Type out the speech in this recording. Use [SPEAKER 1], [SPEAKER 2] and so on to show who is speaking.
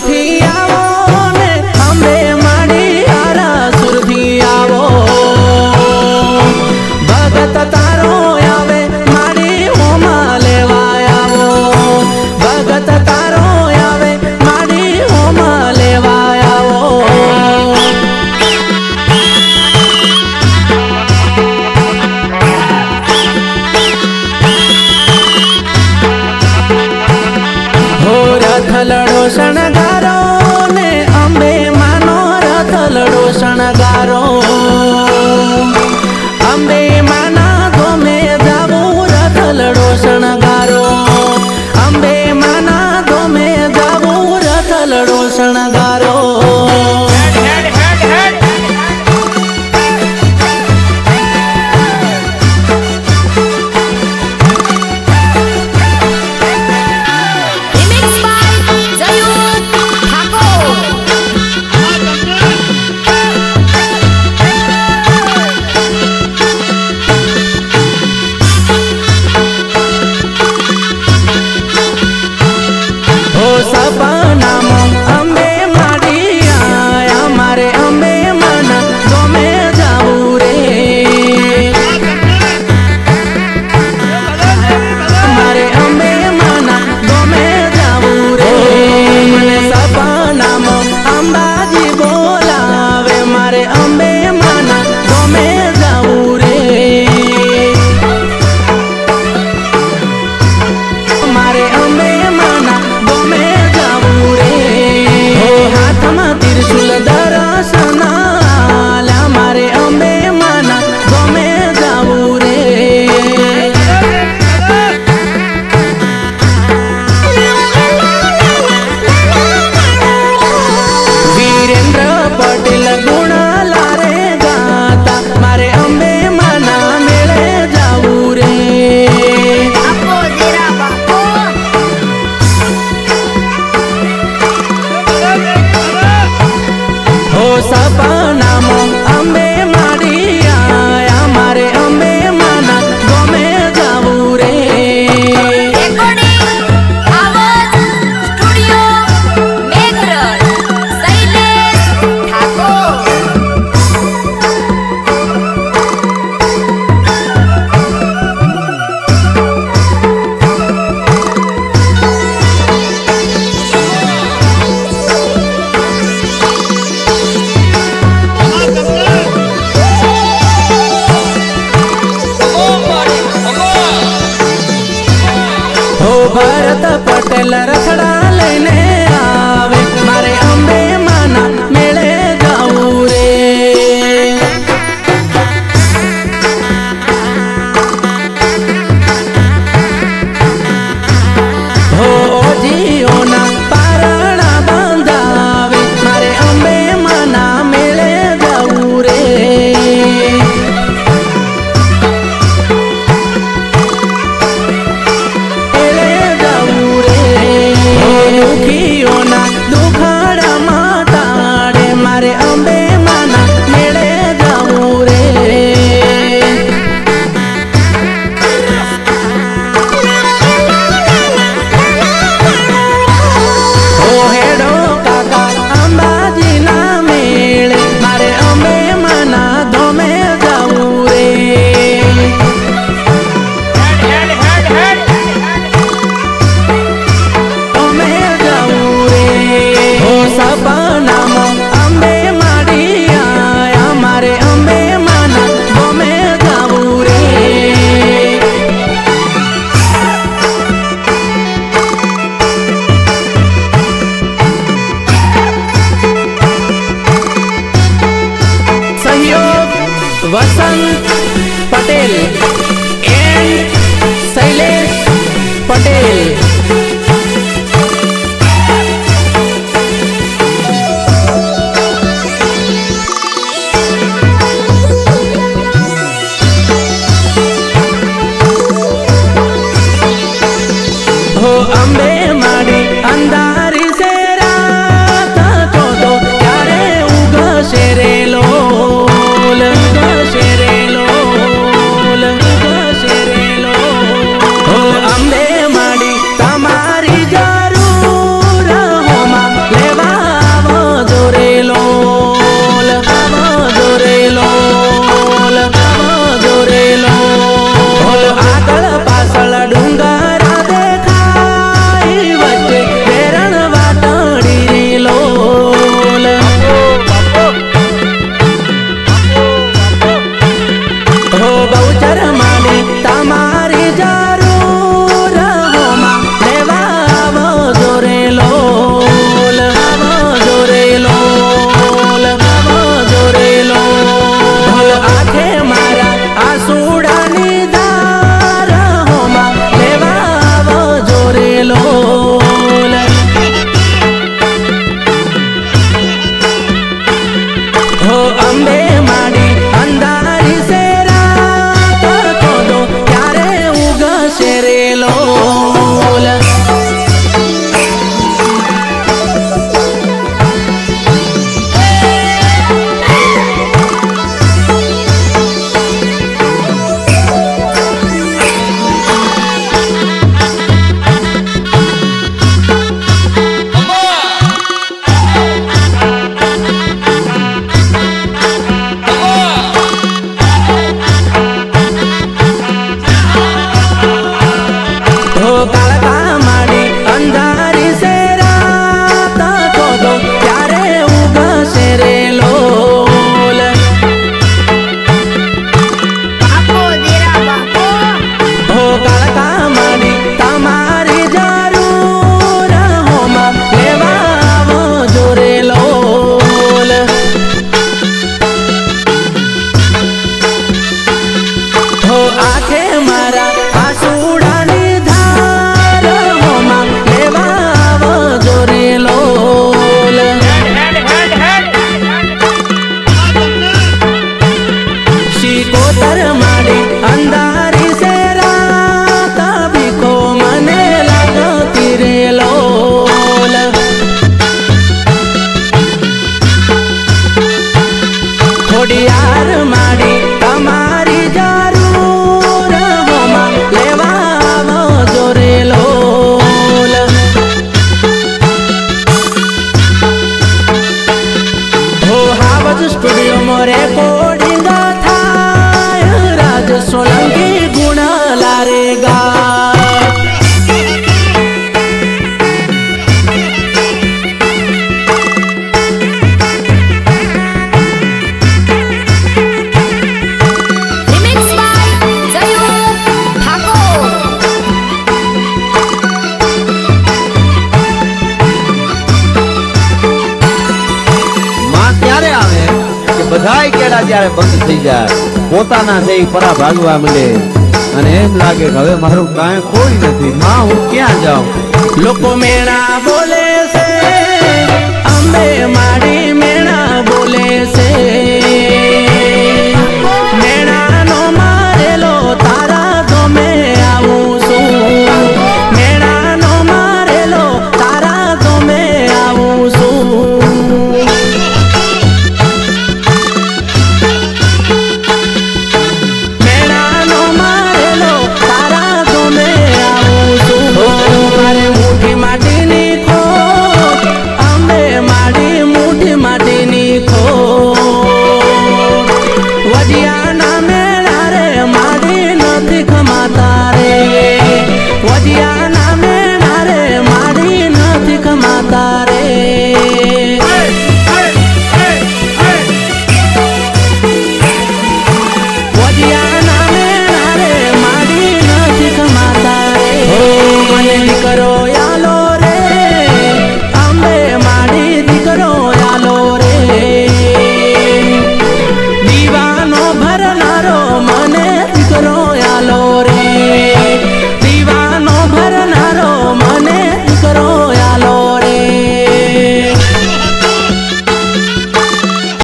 [SPEAKER 1] थी ખલડો શણગાર I'm ambe થાય
[SPEAKER 2] કેળા ત્યારે બંધ થઈ જાય, પોતાના છે પરા ભાગવા મળે અને એમ લાગે કે હવે મારું કાંઈ કોઈ નથી. માં, હું ક્યાં જાઉં?
[SPEAKER 1] લોકો મેળા બોલે છે અંબે મારી